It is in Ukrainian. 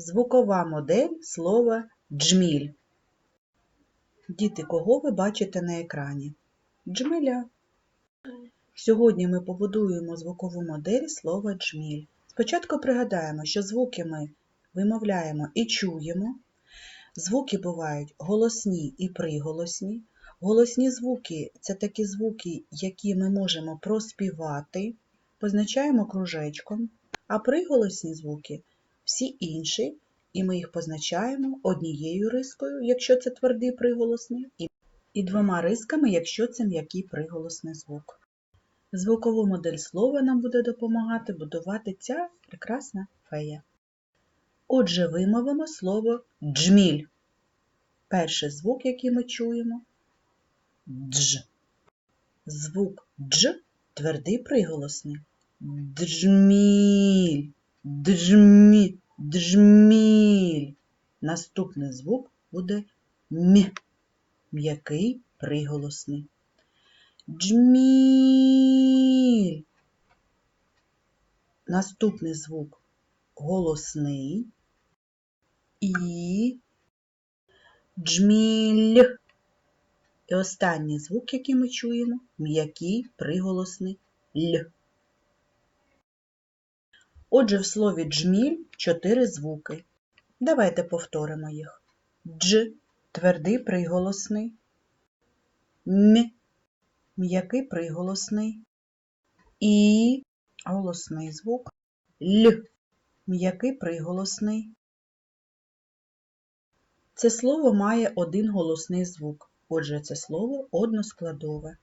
Звукова модель слова джміль. Діти, кого ви бачите на екрані? Джмеля. Сьогодні ми побудуємо звукову модель слова джміль. Спочатку пригадаємо, що звуки ми вимовляємо і чуємо. Звуки бувають голосні і приголосні. Голосні звуки це такі звуки, які ми можемо проспівати, позначаємо кружечком, а приголосні звуки всі інші, і ми їх позначаємо однією рискою, якщо це твердий приголосний, і- двома рисками, якщо це м'який приголосний звук. Звукову модель слова нам буде допомагати будувати ця прекрасна фея. Отже, вимовимо слово джміль. Перший звук, який ми чуємо дж. Звук дж твердий приголосний. Джміль, джміль, джміль. Наступний звук буде м. М'який приголосний. Джміль. Наступний звук голосний. І джміль. І останній звук, який ми чуємо, м'який приголосний л. Отже, в слові джміль чотири звуки. Давайте повторимо їх. Дж твердий приголосний, м м'який приголосний, і голосний звук, л м'який приголосний. Це слово має один голосний звук. Отже, це слово односкладове.